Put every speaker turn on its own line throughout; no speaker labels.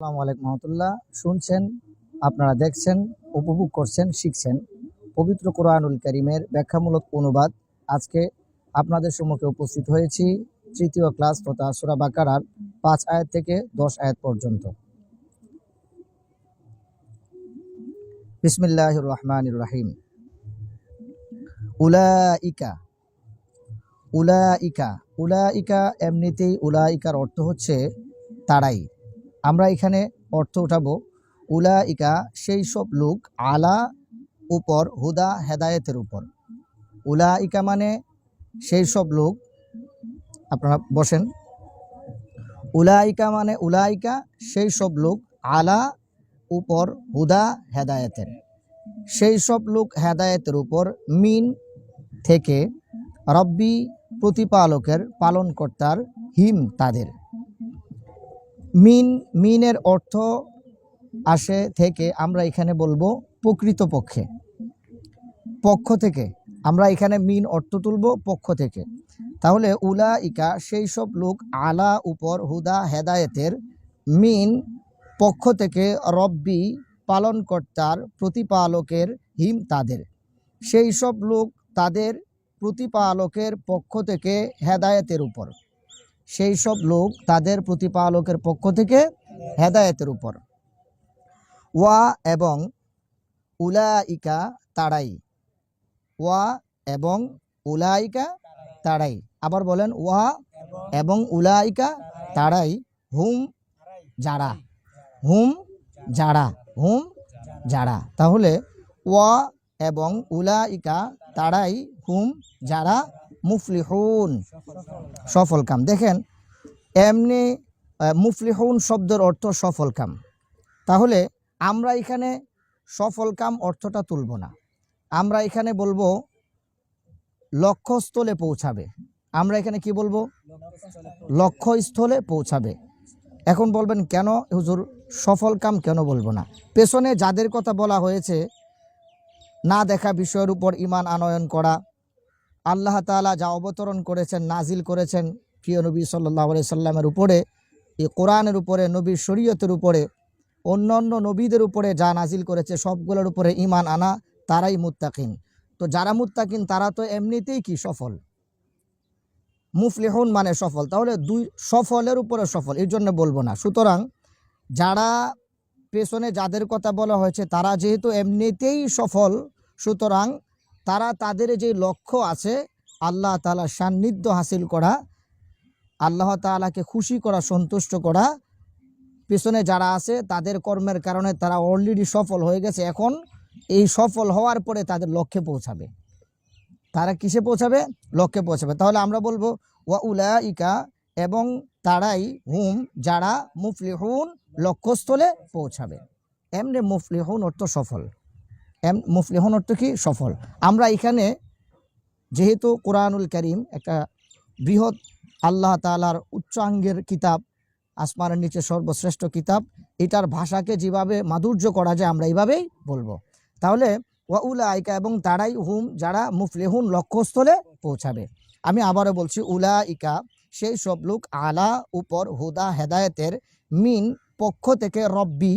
আসসালামু আলাইকুম রহমতুল্লাহ। শুনছেন, আপনারা দেখছেন, উপভোগ করছেন, শিখছেন পবিত্র কোরআনুল করিমের ব্যাখ্যামূলক অনুবাদ। আজকে আপনাদের সম্মুখে উপস্থিত হয়েছি তৃতীয় ক্লাস তথা সুরা বাকারার পাঁচ আয়াত থেকে দশ আয়াত পর্যন্ত। বিসমিল্লাহ রহমান রাহিম। উলাইকা উলাইকা উলাইকা এমনিতেই উলাইকার অর্থ হচ্ছে তারাই। আমরা এখানে অর্থ উঠাবো। উলাইকা সেই সব লোক আলা উপর, হুদা হেদায়েতের উপর। উলাইকা মানে সেই সব লোক, আপনারা বসেন। উলাইকা মানে উলাইকা সেই সব লোক আলা উপর, হুদা হেদায়েতের। সেই সব লোক হেদায়েতের উপর মিন থেকে রব্বি প্রতিপালকের পালনকর্তার হিম তাদের। মিন, মিনের অর্থ আসে থেকে আমরা এখানে বলব প্রকৃতপক্ষে। পক্ষ থেকে, আমরা এখানে মিন অর্থ তুলব পক্ষ থেকে। তাহলে উলা ইকা সেই সব লোক আলা উপর হুদা হেদায়েতের মিন পক্ষ থেকে রব্বি পালনকর্তার প্রতিপালকের হিম তাদের। সেই সব লোক তাদের প্রতিপালকের পক্ষ থেকে হেদায়েতের উপর। সেই সব লোক তাদের প্রতিপালকের পক্ষ থেকে হেদায়েতের উপর। ওয়া এবং উলাইকা তারাই। ওয়া এবং উলাইকা তারাই। আবার বলেন, ওয়া এবং উলাইকা তারাই হুম যারা। হুম যারা। হুম যারা। তাহলে ওয়া এবং উলাইকা তারাই হুম যারা মুফলিহুন। সফল কাম। দেখেন, এমনি মুফলিহুন শব্দের অর্থ সফল কাম। তাহলে আমরা এখানে সফল কাম অর্থটা তুলব না। আমরা এখানে বলব লক্ষ্যস্থলে পৌঁছাবে। আমরা এখানে কি বলব? লক্ষ্যস্থলে পৌঁছাবে। এখন বলবেন, কেন হুজুর সফল কাম কেন বলব না? পেছনে যাদের কথা বলা হয়েছে, না দেখা বিষয়ের উপর ইমান আনয়ন করা আল্লাহ তাআলা যা অবতরণ করেছেন, নাজিল করেছেন, প্রিয় নবী সাল্লাহ সাল্লামের উপরে, এই কোরআনের উপরে, নবীর শরীয়তের উপরে, অন্যান্য নবীদের উপরে যা নাজিল করেছে, সবগুলোর উপরে ইমান আনা, তারাই মুত্তাকিন। তো যারা মুত্তাকিন, তারা তো এমনিতেই কি সফল? মুফলিহুন মানে সফল। তাহলে দুই, সফলের উপরে সফল, এর জন্য বলব না। সুতরাং যারা পেছনে যাদের কথা বলা হয়েছে, তারা যেহেতু এমনিতেই সফল, সুতরাং তারা তাদের যে লক্ষ্য আছে, আল্লাহ তালা সান্নিধ্য হাসিল করা, আল্লাহ তালাকে খুশি করা, সন্তুষ্ট করা, পেছনে যারা আছে তাদের কর্মের কারণে তারা অলরেডি সফল হয়ে গেছে। এখন এই সফল হওয়ার পরে তাদের লক্ষ্যে পৌঁছাবে। তারা কিসে পৌঁছাবে? লক্ষ্যে পৌঁছাবে। তাহলে আমরা বলব, ওয়া উলা ইকা এবং তারাই হুম যারা মুফলিহুন লক্ষ্যস্থলে পৌঁছাবে। এমনি মুফলিহুন অর্থ সফল। এম, মুফলিহুন অর্থ কি? সফল। আমরা এখানে যেহেতু কোরআনুল করিম একটা বৃহৎ আল্লাহ তালার উচ্চাঙ্গের কিতাব, আসমানের নিচে সর্বশ্রেষ্ঠ কিতাব, এটার ভাষাকে যেভাবে মাধুর্য করা যায় আমরা এইভাবেই বলব। তাহলে, ওয়া আইকা এবং তারাই হুম যারা মুফলিহুন লক্ষ্যস্থলে পৌঁছাবে। আমি আবারও বলছি উলা ইকা সেই সব লোক আলা উপর হুদা হেদায়েতের মিন পক্ষ থেকে রব্বি,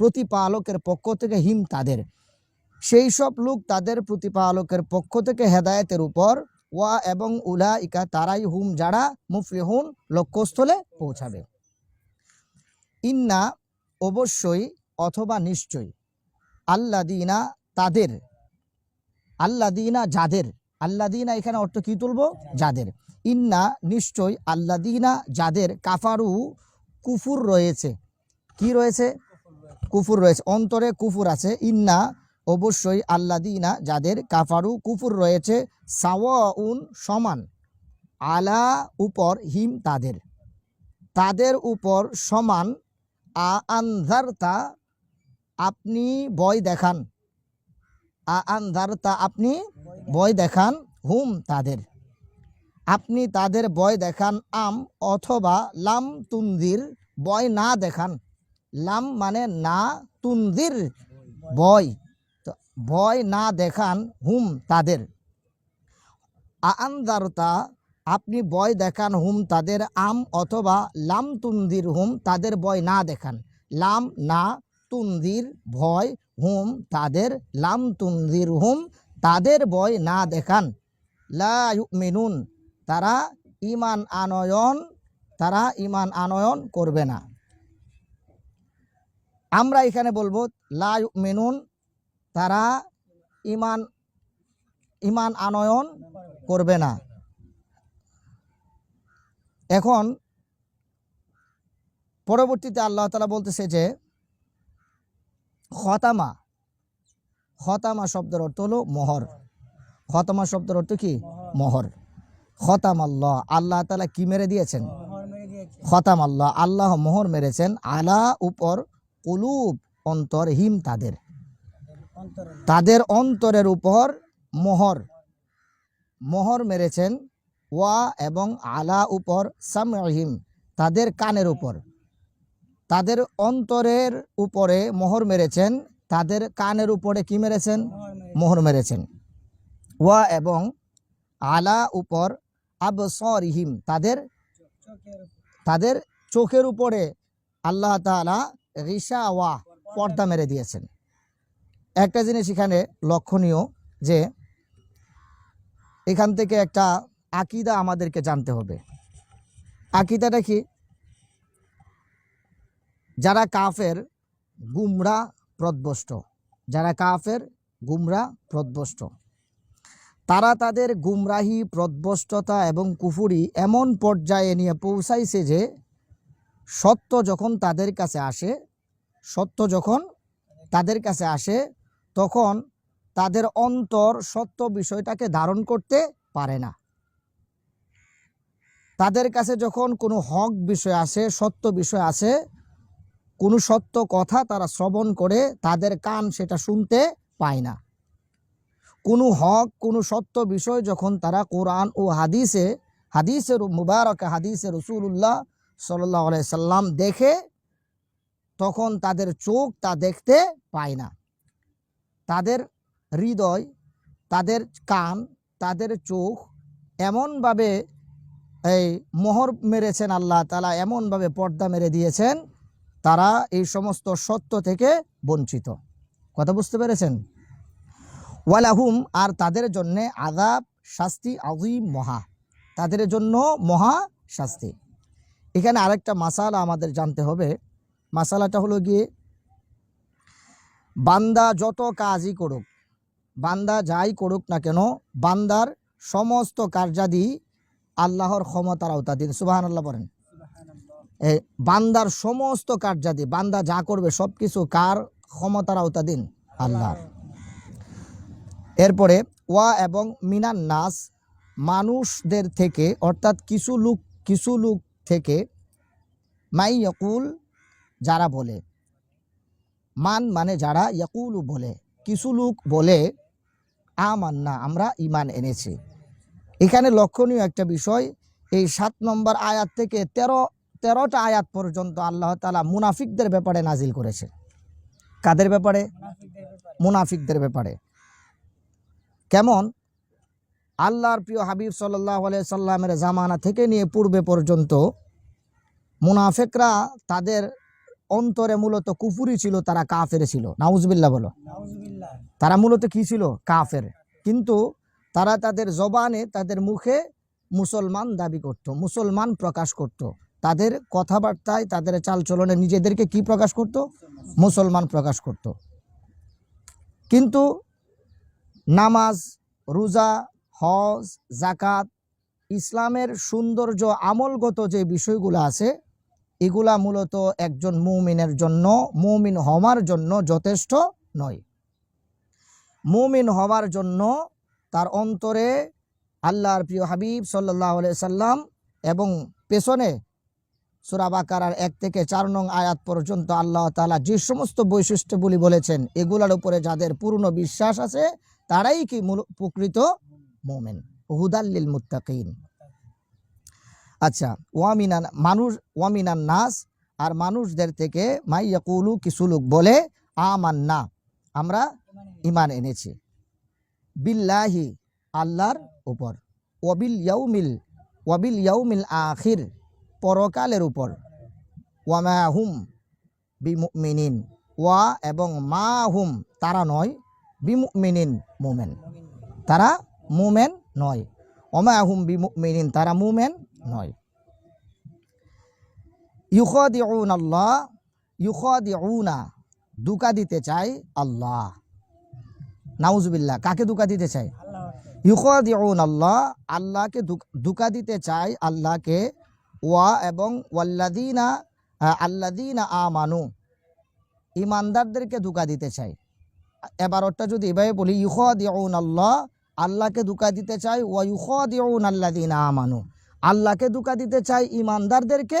প্রতিপালকের পক্ষ থেকে হিম তাদের। সেই সব লোক তাদের প্রতিপালকের পক্ষ থেকে হেদায়েতের উপর, ওয়া এবং উলা ইকা তারাই হুম যারা মুফলিহুন লক্ষ্যস্থলে পৌঁছাবে। ইন্না অবশ্যই অথবা নিশ্চয়ই আল্লাদিনা তাদের, আল্লাদিনা যাদের, আল্লাদিনা এখানে অর্থ কি তুলব? যাদের। ইন্না নিশ্চয় আল্লাদিনা যাদের, কাফারু কুফুর রয়েছে। কি রয়েছে? কুফুর রয়েছে। অন্তরে কুফুর আছে। ইন্না অবশ্যই আল্লাদিনা যাদের কাফারু, কুফুর রয়েছে, সাওয়াউন সমান। আলা উপর হিম তাদের। তাদের উপর সমান, আ আনজারতা আপনি বয় দেখান। আ আনজারতা আপনি বয় দেখান, হুম তাদের। আপনি তাদের বয় দেখান, আম অথবা লাম তুন্দির বয় না দেখান। লাম মানে না তুন্দির বয় ভয় না দেখান হুম তাদের। আন্দারতা আপনি বয় দেখান হুম তাদের। আম অথবা লাম তুন্দির হুম তাদের বয় না দেখান। লাম না তুন্দির ভয় হুম তাদের। লাম তুন্দির হুম তাদের ভয় না দেখান। লা মেনুন তারা ইমান আনয়ন, তারা ইমান আনয়ন করবে না। আমরা এখানে বলব, লা মেনুন তারা ইমান ইমান আনয়ন করবে না। এখন পরবর্তীতে আল্লাহ তালা বলতেছে যে, খতামা খতামা শব্দের অর্থ হলো মোহর। খতামা শব্দের অর্থ কি? মোহর। খতাম আল্লাহ আল্লাহ তালা কি মেরে দিয়েছেন? খতাম আল্লাহ আল্লাহ মোহর মেরেছেন। আলা উপর কুলুব অন্তর হিম তাদের। তাদের অন্তরের উপর মোহর। মোহর মেরেছেন ওয়া এবং আলা উপর সামহিম তাদের কানের উপর। তাদের অন্তরের উপরে মোহর মেরেছেন, তাদের কানের উপরে কি মেরেছেন? মোহর মেরেছেন। ওয়া এবং আলা উপর আব আবসরিহিম, তাদের তাদের চোখের উপরে আল্লাহ তাআলা রিসা ওয়া পর্দা মেরে দিয়েছেন। একটা জিনিস এখানে লক্ষণীয় যে এখান থেকে একটা আকিদা আমাদেরকে জানতে হবে। আকিদাটা কি? যারা কাফের, গুমরা, প্রদ্বষ্ট। যারা কাফের, গুমরা, প্রদ্বষ্ট। তারা তাদের গুমরাহি, প্রদ্বষ্টতা এবং কুফুরি এমন পর্যায়ে নিয়ে পৌঁছাইছে যে সত্য যখন তাদের কাছে আসে, সত্য যখন তাদের কাছে আসে তখন তাদের অন্তর সত্য বিষয়টাকে ধারণ করতে পারে না। তাদের কাছে যখন কোনো হক বিষয় আসে, সত্য বিষয় আসে, কোনো সত্য কথা তারা শ্রবণ করে, তাদের কান সেটা শুনতে পায় না। কোনো হক, কোনো সত্য বিষয় যখন তারা কোরআন ও হাদিসে, হাদিসের মুবারক হাদিসে রসুল্লাহ সাল্লাহ সাল্লাম দেখে, তখন তাদের চোখ তা দেখতে পায় না। তাদের হৃদয়, তাদের কান, তাদের চোখ এমনভাবে এই মোহর মেরেছেন আল্লাহ তালা এমনভাবে পর্দা মেরে দিয়েছেন, তারা এই সমস্ত সত্য থেকে বঞ্চিত। কথা বুঝতে পেরেছেন? ওয়ালাহুম, আর তাদের জন্যে আদাব শাস্তি আজিম মহা। তাদের জন্য মহা শাস্তি। এখানে আরেকটা মাসালা আমাদের জানতে হবে। মাসালাটা হলো গিয়ে বান্দা যত কাজই করুক বান্দা যাই করুক না কেন বান্দার সমস্ত কার্যাদি আল্লাহর ক্ষমতার আওতাধীন। সুবাহান আল্লাহ বলেন বান্দার সমস্ত কার্যাদি বান্দা যা করবে সব কিছু কার ক্ষমতার আওতাধীন? আল্লাহর। এরপরে ওয়া এবং মিনান নাস মানুষদের থেকে অর্থাৎ কিছু লোক কিছু লোক থেকে মাই ইয়াকুল যারা বলে মান মানে যারা ইয়াকুলু বলে, কিছু লোক বলে, আমান্না, আমরা ইমান এনেছি। এখানে লক্ষণীয় একটা বিষয়, এই সাত নম্বর আয়াত থেকে তেরো, তেরোটা আয়াত পর্যন্ত আল্লাহ তালা মুনাফিকদের ব্যাপারে নাজিল করেছে। কাদের ব্যাপারে? মুনাফিকদের ব্যাপারে। কেমন? আল্লাহর প্রিয় হাবিব সাল্লাহ সাল্লামের জামানা থেকে নিয়ে পূর্বে পর্যন্ত মুনাফেকরা তাদের অন্তরে মূলত কুফুরি ছিল, তারা কাফের ছিল। নাউজবিল্লা বলো। তারা মূলত কি ছিল? কাফের। কিন্তু তারা তাদের জবানে, তাদের মুখে মুসলমান দাবি করত, মুসলমান প্রকাশ করত। তাদের কথাবার্তায়, তাদের চালচলনে নিজেদেরকে কি প্রকাশ করত? মুসলমান প্রকাশ করত। কিন্তু নামাজ, রোজা, হজ জাকাত ইসলামের সৌন্দর্য আমলগত যে বিষয়গুলো আছে এগুলা মূলত একজন মুমিনের জন্য, মুমিন হওয়ার জন্য যথেষ্ট নয়। মুমিন হওয়ার জন্য তার অন্তরে আল্লাহর প্রিয় হাবিব সাল্লাহ সাল্লাম এবং পেছনে সুরাবাকার এক থেকে চার নং আয়াত পর্যন্ত আল্লাহ তালা যে সমস্ত বৈশিষ্ট্যগুলি বলেছেন, এগুলার উপরে যাদের পূর্ণ বিশ্বাস আছে, তারাই কি প্রকৃত মোমেন। হুদাল্লিল মুত্তাকিন। আচ্ছা ওয়ামিনান মানুষ ওয়ামিনান নাস, আর মানুষদের থেকে মাই ইয়াকুলু, কিছু লোক বলে, আমান্না, আমরা ইমান এনেছি। বিল্লাহি, আল্লাহর উপর। ওয়াবিল ইয়াউমিল ওয়াবিল ইয়াউমিল আখির, পরকালের উপর। ওয়ামা হুম বিমুমিনিন, ওয়া এবং মা হুম, তারা নয়, বিমুমিনিন মোমেন। তারা মুমেন নয়। ওমা হুম বিমুমিনিন, তারা মুমেন নয়। ইউখাদিউন আল্লাহ ইউখাদিউনা, দুকা দিতে চায় আল্লাহ। নাউজুবিল্লাহ, কাকে দুকা দিতে চায়? ইউখাদিউন আল্লাহ আল্লাহকে দুক- দিতে চায় আল্লাহকে। ওয়া এবং ওয়াল্লাদিনা আল্লাদিনা আমানু, ইমানদারদেরকে দুকা দিতে চায়। এবার ওটা যদি এভাবে বলি ইউখাদিউন আল্লাহ আল্লাহকে দুকা দিতে চায়, ওয়া ইউখাদিউন আল্লাদিনা আমানু। আল্লাহকে দুকা দিতে চায় ইমানদারদেরকে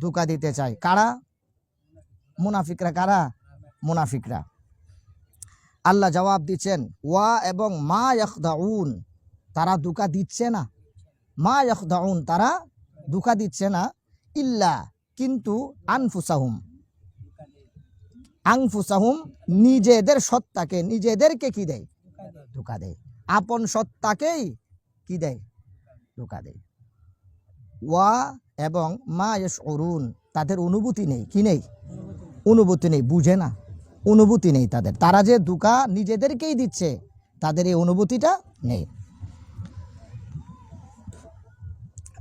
ধোকা দিতে চায় কারা? মুনাফিকরা কারা? মুনাফিকরা। আল্লাহ জবাব দিচ্ছেন, ওয়া এবং মা ইয়াখদাউন, তারা দুকা দিচ্ছে না। মা ইয়াখদাউন, তারা দুকা দিচ্ছে না। ইল্লা কিন্তু আনফুসাহুম আংফুসাহুম নিজেদের সত্তাকে, নিজেদেরকে কি দেয়? ধোকা দেয়। আপন সত্তাকেই কি দেয়? ধোকা দেয়। ওয়া এবং মা ইয়স অরুণ তাদের অনুভূতি নেই। কি নেই? অনুভূতি নেই, বুঝে না। অনুভূতি নেই তাদের। তারা যে দুকা নিজেদেরকেই দিচ্ছে, তাদের এই অনুভূতিটা নেই।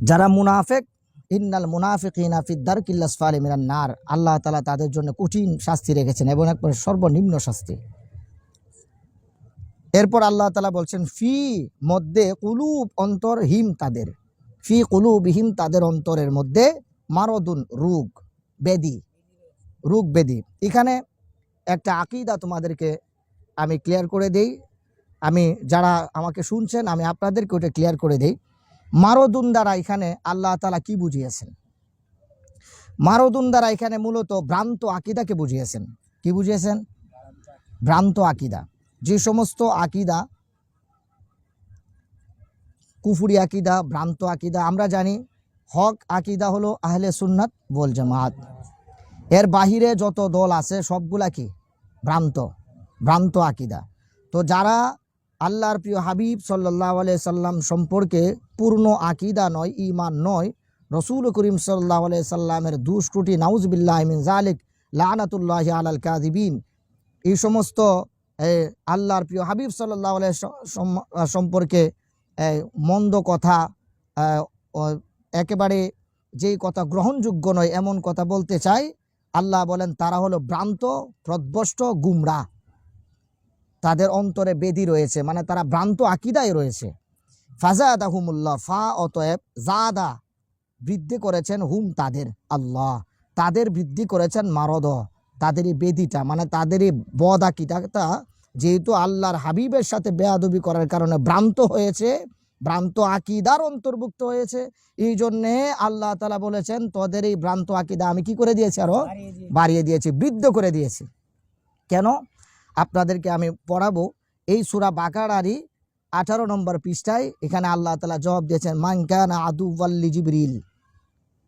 যারা মুনাফেক, ইন্নাল মুনাফিক ইনাফিদ্দার কিল্লাসফাল মিনান নার। আল্লাহ তালা তাদের জন্য কঠিন শাস্তি রেখেছেন এবং একবার সর্বনিম্ন শাস্তি। এরপর আল্লাহ তালা বলছেন, ফি মধ্যে কুলুব অন্তর হিম তাদের। ফি কুলুবিহিম তাদের অন্তরের মধ্যে মারদুন, রোগ, বেদি রোগ বেদি। এখানে একটা আকিদা তোমাদেরকে আমি ক্লিয়ার করে দেই। আমি যারা আমাকে শুনছেন, আমি আপনাদেরকে ওটা ক্লিয়ার করে দেই। মারদুন দ্বারা এখানে আল্লাহ তালা কি বুঝিয়েছেন? মারদুন দ্বারা এখানে মূলত ভ্রান্ত আকিদাকে বুঝিয়েছেন। কি বুঝিয়েছেন? ভ্রান্ত আকিদা। যে সমস্ত আকিদা কুফুরি আকিদা, ভ্রান্ত আকিদা, আমরা জানি হক আকিদা হলো আহলে সুন্নাত বল জামাত। এর বাহিরে যত দল আছে সবগুলা কি? ভ্রান্ত ভ্রান্ত আকিদা। তো যারা আল্লাহর প্রিয় হাবিব সাল্লাহ সাল্লাম সম্পর্কে পূর্ণ আকিদা নয় ইমান নয়, রসুল করিম সাল্লাহ সাল্লামের দুষ্ক্রুটি নাউজবিল্লাহ মিন জালিক লানাতুল্লাহ আলাল কাদিবিন এই সমস্ত আল্লাহর প্রিয় হাবিব সাল্লাহ সম্পর্কে মন্দ কথা একেবারে যেই কথা গ্রহণযোগ্য নয়, এমন কথা বলতে চাই। আল্লাহ বলেন, তারা হলো ভ্রান্ত প্রদ্বষ্ট গুমরা। তাদের অন্তরে বেদি রয়েছে মানে তারা ভ্রান্ত আকিদায় রয়েছে। ফাজাদা হুমুল্লাহ ফা, অতএব জাদা বৃদ্ধি করেছেন হুম তাদের, আল্লাহ। তাদের বৃদ্ধি করেছেন মারদ তাদের এই বেদিটা মানে তাদেরই বদ আকিদাটা যেহেতু আল্লাহর হাবিবের সাথে বেয়াদবি করার কারণে ভ্রান্ত হয়েছে ভ্রান্ত আকিদার অন্তর্ভুক্ত হয়েছে এই জন্যে আল্লাহ তালা বলেছেন তোদের এই ভ্রান্ত আকিদা আমি কি করে দিয়েছি আরও? বাড়িয়ে দিয়েছি। বৃদ্ধ করে দিয়েছি। কেন? আপনাদেরকে আমি পড়াবো এই সুরা বাকারারি আঠারো নম্বর পৃষ্ঠায় এখানে আল্লাহ তালা জবাব দিয়েছেন মানকানা আদুবাল্লি জিবরিল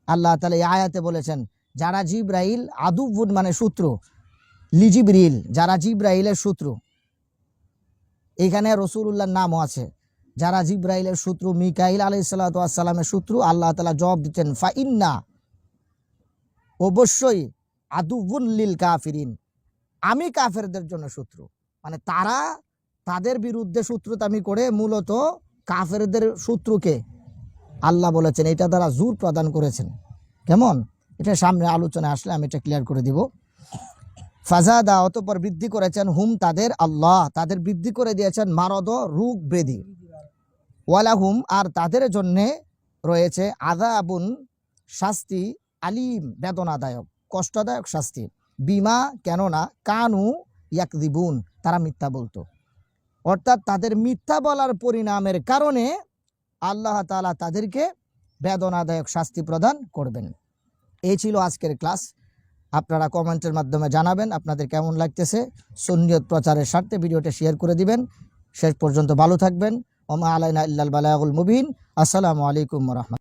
আল্লাহ তালা এই আয়াতে বলেছেন যারা জিব্রাইল আদুবুন মানে শত্রু লিজিবরিল যারা জিব্রাইলের শত্রু এখানে রসুল্লাহর নামও আছে। যারা জিব্রাইলের শত্রু, মিকাইল আলাই সাল্লামের শত্রু, আল্লাহ তালা জবাব দিচ্ছেন ফা ইন্না অবশ্যই আদুবুন লিল কাফিরিন। আমি কাফেরদের জন্য শত্রু। মানে তারা তাদের বিরুদ্ধে শত্রুতামি করে মূলত কাফেরদের শত্রুকে আল্লাহ বলেছেন, এটা দ্বারা জোর প্রদান করেছেন। কেমন? এটা সামনে আলোচনায় আসলে আমি এটা ক্লিয়ার করে দিব। ফাজাদা অতপর বৃদ্ধি করেছেন হুম তাদের আল্লাহ, তাদের বৃদ্ধি করে দিয়েছেন মারদ রূপ বেদি। ওয়ালাহুম, আর তাদের জন্যে রয়েছে আদাবুন শাস্তি, আলিম, বেদনাদায়ক, কষ্টদায়ক শাস্তি। বিমা, কেননা কানু ইয়াকদিবুন তারা মিথ্যা বলতো। অর্থাৎ তাদের মিথ্যা বলার পরিণামের কারণে আল্লাহ তালা তাদেরকে বেদনাদায়ক শাস্তি প্রদান করবেন। এই ছিল আজকের ক্লাস। আপনারা কমেন্টের মাধ্যমে জানাবেন আপনাদের কেমন লাগতেছে। সুন্নিয়ত প্রচারের স্বার্থে ভিডিওটা শেয়ার করে দিবেন। শেষ পর্যন্ত ভালো থাকবেন। ওমা আলাইনা ইল্লাল বালাগুল মুবিন। আসসালামু আলাইকুম রহমান